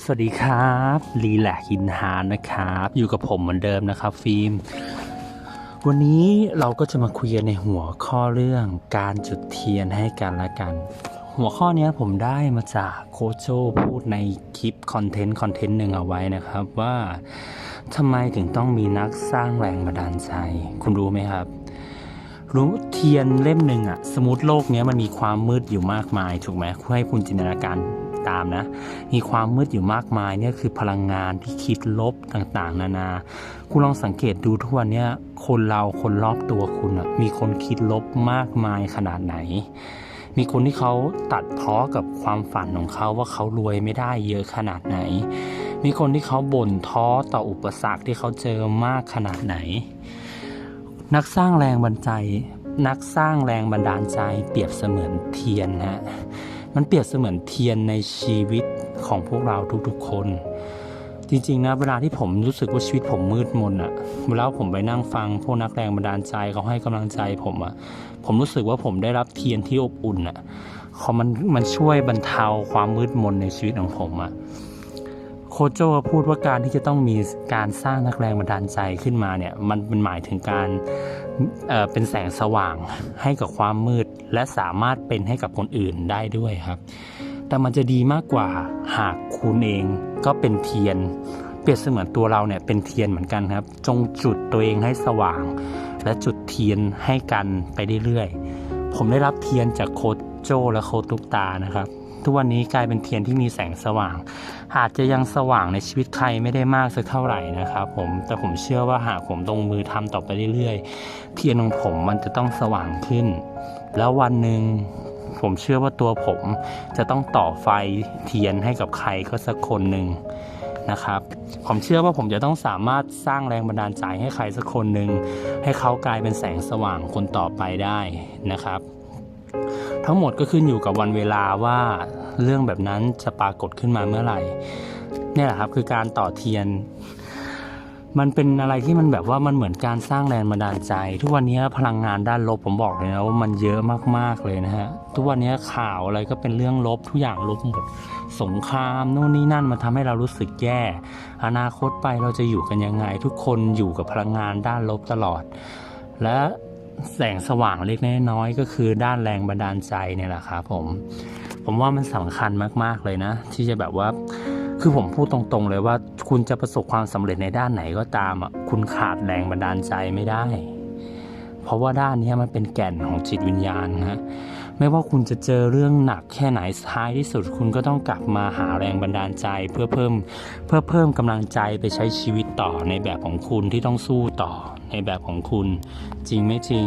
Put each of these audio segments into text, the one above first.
สวัสดีครับรีแลกอินฮานนะครับ อยู่กับผมเหมือนเดิมนะครับฟิล์ม วันนี้เราก็จะมาคุยกันในหัวข้อเรื่องการจุดเทียนให้กันและกัน หัวข้อนี้ผมได้มาจากโคชโจพูดในคลิปคอนเทนต์คอนเทนต์หนึ่งเอาไว้นะครับว่าทำไมถึงต้องมีนักสร้างแรงบันดาลใจ คุณรู้ไหมครับ รู้เทียนเล่มหนึ่งอะสมมติโลกนี้มันมีความมืดอยู่มากมายถูกไหมให้คุณจินตนาการตามนะ มีความมืดอยู่มากมายเนี่ยคือพลังงานที่คิดลบต่างๆ นานา คุณลองสังเกตดูทุกวันเนี้ยคนเราคนรอบตัวคุณอะมีคนคิดลบมากมายขนาดไหน มีคนที่เขาตัดพ้อกับความฝันของเขาว่าเขารวยไม่ได้เยอะขนาดไหน มีคนที่เขาบ่นท้อต่ออุปสรรคที่เขาเจอมากขนาดไหน นักสร้างแรงบันใจ นักสร้างแรงบันดาลใจ เปรียบเสมือนเทียนฮะมันเปรียบเสมือนเทียนในชีวิตของพวกเราทุกๆคน จริงๆนะเวลาที่ผมรู้สึกว่าชีวิตผมมืดมนอะเวลาผมไปนั่งฟังพวกนักแรงบันดาลใจเขาให้กำลังใจผมอะผมรู้สึกว่าผมได้รับเทียนที่อบอุ่นอะเขามันมันช่วยบรรเทาความมืดมนในชีวิตของผมอะ โคโจพูดว่าการที่จะต้องมีการสร้างนักแรงบันดาลใจขึ้นมาเนี่ยมันมันหมายถึงการเเป็นแสงสว่างให้กับความมืด และสามารถเป็นให้กับคนอื่นได้ด้วยครับ แต่มันจะดีมากกว่าหากคุณเองก็เป็นเทียน เปรียบเสมือนตัวเราเนี่ยเป็นเทียนเหมือนกันครับ จงจุดตัวเองให้สว่าง และจุดเทียนให้กันไปเรื่อยๆผมได้รับเทียนจากโคโจและโคตุกตานะครับ ทุกวันนี้กลายเป็นเทียนที่มีแสงสว่าง อาจจะยังสว่างในชีวิตใครไม่ได้มากสักเท่าไหร่นะครับผมแต่ผมเชื่อว่าหากผมลงมือทำต่อไปเรื่อยๆ เทียนของผมมันจะต้องสว่างขึ้น แล้ววันหนึ่งผมเชื่อว่าตัวผมจะต้องต่อไฟเทียนให้กับใครก็สักคนหนึ่งนะครับ ผมเชื่อว่าผมจะต้องสามารถสร้างแรงบันดาลใจให้ใครสักคนหนึ่งให้เขากลายเป็นแสงสว่างคนต่อไปได้นะครับ ทั้งหมดก็ขึ้นอยู่กับวันเวลาว่าเรื่องแบบนั้นจะปรากฏขึ้นมาเมื่อไหร่เนี่ยแหละครับคือการต่อเทียน มันเป็นอะไรที่มันแบบว่ามันเหมือนการสร้างแรงบันดาลใจ ทุกวันนี้พลังงานด้านลบผมบอกเลยนะว่ามันเยอะมากๆเลยนะฮะทุกวันนี้ข่าวอะไรก็เป็นเรื่องลบทุกอย่างลบหมดสงครามโน่นนี่นั่นมันทำให้เรารู้สึกแย่ อนาคตไปเราจะอยู่กันยังไง ทุกคนอยู่กับพลังงานด้านลบตลอด และ แสงสว่างเล็กน้อยก็คือด้านแรงบันดาลใจเนี่ยแหละครับผม ผมว่ามันสำคัญมากๆเลยนะ ที่จะแบบว่าคือผมพูดตรงๆเลยว่าคุณจะประสบความสำเร็จในด้านไหนก็ตามอะคุณขาดแรงบันดาลใจไม่ได้ เพราะว่าด้านนี้มันเป็นแก่นของจิตวิญญาณนะ ไม่ว่าคุณจะเจอเรื่องหนักแค่ไหนท้ายที่สุด คุณก็ต้องกลับมาหาแรงบันดาลใจ เพื่อเพิ่มเพื่อเพิ่มกำลังใจไปใช้ชีวิตต่อในแบบของคุณที่ต้องสู้ต่อในแบบของคุณ จริงไม่จริง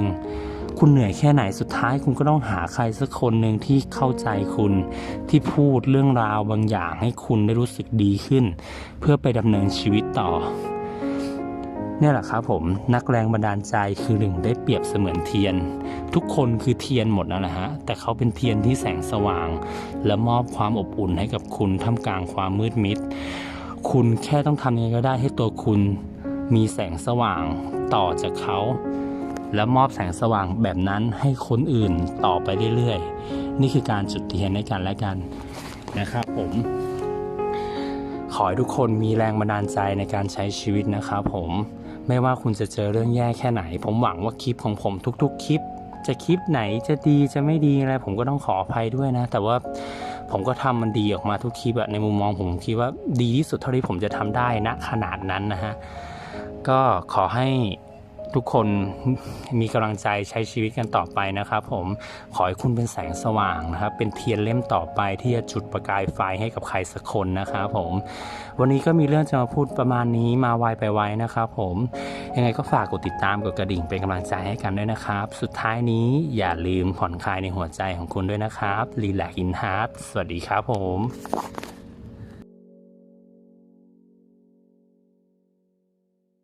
คุณเหนื่อยแค่ไหนสุดท้าย คุณก็ต้องหาใครสักคนหนึ่งที่เข้าใจคุณที่พูดเรื่องราวบางอย่างให้คุณได้รู้สึกดีขึ้น เพื่อไปดำเนินชีวิตต่อ เนี่ยแหละครับผมนักแรงบันดาลใจคือหนึ่งได้เปรียบเสมือนเทียน ทุกคนคือเทียนหมดนั่นแหละฮะแต่เขาเป็นเทียนที่แสงสว่าง และมอบความอบอุ่นให้กับคุณท่ามกลางความมืดมิด คุณแค่ต้องทำยังไงก็ได้ให้ตัวคุณมีแสงสว่างต่อจากเขา และมอบแสงสว่างแบบนั้นให้คนอื่นต่อไปเรื่อยๆ นี่คือการจุดเทียนให้กันและกันนะครับผมขอให้ทุกคนมีแรงบันดาลใจในการใช้ชีวิตนะครับผม ไม่ว่าคุณจะเจอเรื่องแย่แค่ไหน ผมหวังว่าคลิปของผมทุก ๆ คลิป จะคลิปไหนจะดีจะไม่ดีอะไรผมก็ต้องขออภัยด้วยนะ แต่ว่าผมก็ทำมันดีออกมาทุกคลิปอะในมุมมองผมคิดว่าดีที่สุดเท่าที่ผมจะทำได้ณขนาดนั้นนะฮะก็ขอให้ ทุกคนมีกำลังใจใช้ชีวิตกันต่อไปนะครับ ผมขอให้คุณเป็นแสงสว่างนะครับ เป็นเทียนเล่มต่อไปที่จะจุดประกายไฟให้กับใครสักคนนะครับผม วันนี้ก็มีเรื่องจะมาพูดประมาณนี้มาไวไปไวนะครับผมยังไงก็ฝากกดติดตามกดกระดิ่งเป็นกำลังใจให้กันด้วยนะครับ สุดท้ายนี้อย่าลืมผ่อนคลายในหัวใจของคุณด้วยนะครับ Relax in Heart สวัสดีครับผม